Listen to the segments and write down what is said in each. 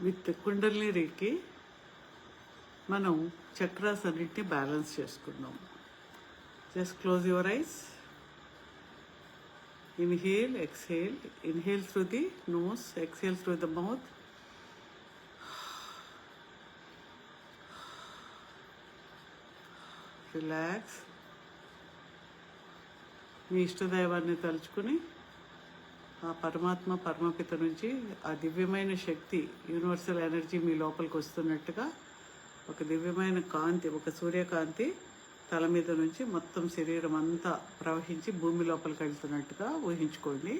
With కుండల్ని రేకి మనం chakras అన్నింటినీ balance చేసుకుందాం. Just close your eyes inhale exhale inhale through the nose exhale through the mouth relax మీ ఇష్టదైవాన్ని తలుచుకుని ఆ పరమాత్మ పరమపిత నుంచి ఆ దివ్యమైన శక్తి యూనివర్సల్ ఎనర్జీ మీ లోపలికి వస్తున్నట్టుగా ఒక దివ్యమైన కాంతి ఒక సూర్యకాంతి తల మీద నుంచి మొత్తం శరీరం అంతా ప్రవహించి భూమి లోపలికి వెళ్తున్నట్టుగా ఊహించుకోండి.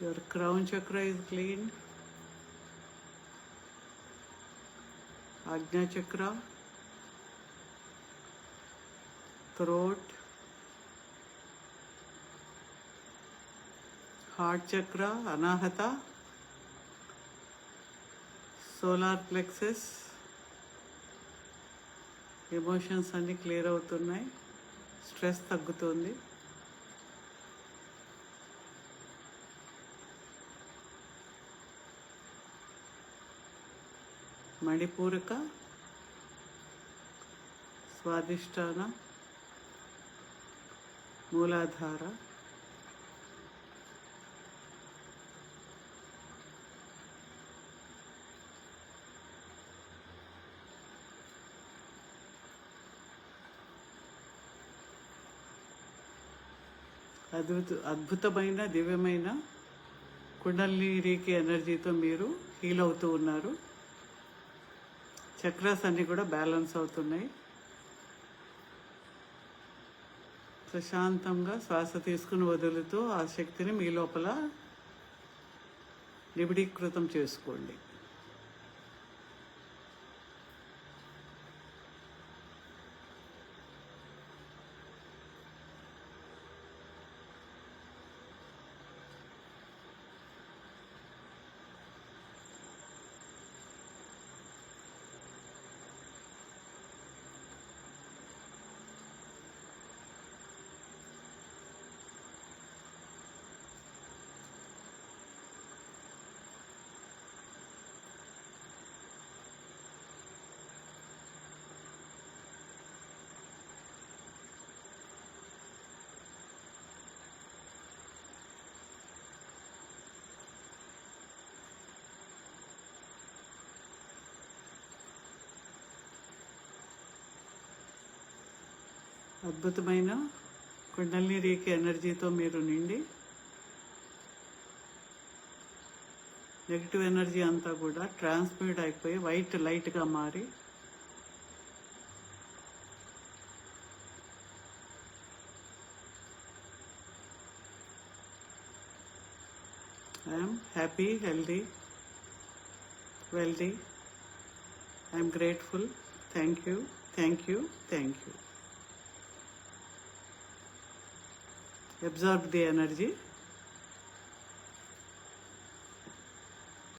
Your crown chakra is cleaned Ajna chakra, throat, heart chakra, anahata, solar plexus, emotions అన్నీ క్లియర్ అవుతున్నాయి స్ట్రెస్ తగ్గుతుంది మణిపూరక స్వాదిష్టాన మూలాధార అద్భుత అద్భుతమైన దివ్యమైన కుండలి రీకి ఎనర్జీతో మీరు హీల్ అవుతూ ఉన్నారు. చక్రాస్ అన్నీ కూడా బ్యాలెన్స్ అవుతున్నాయి. ప్రశాంతంగా శ్వాస తీసుకుని వదులుతూ ఆ శక్తిని మీ లోపల నిబిడీకృతం చేసుకోండి. అద్భుతమైన కుండల్ని రేఖ ఎనర్జీతో మీరు నిండి నెగిటివ్ ఎనర్జీ అంతా కూడా ట్రాన్స్మిట్ అయిపోయి వైట్ లైట్గా మారి I'm happy healthy wealthy I'm grateful thank you thank you thank you absorb the energy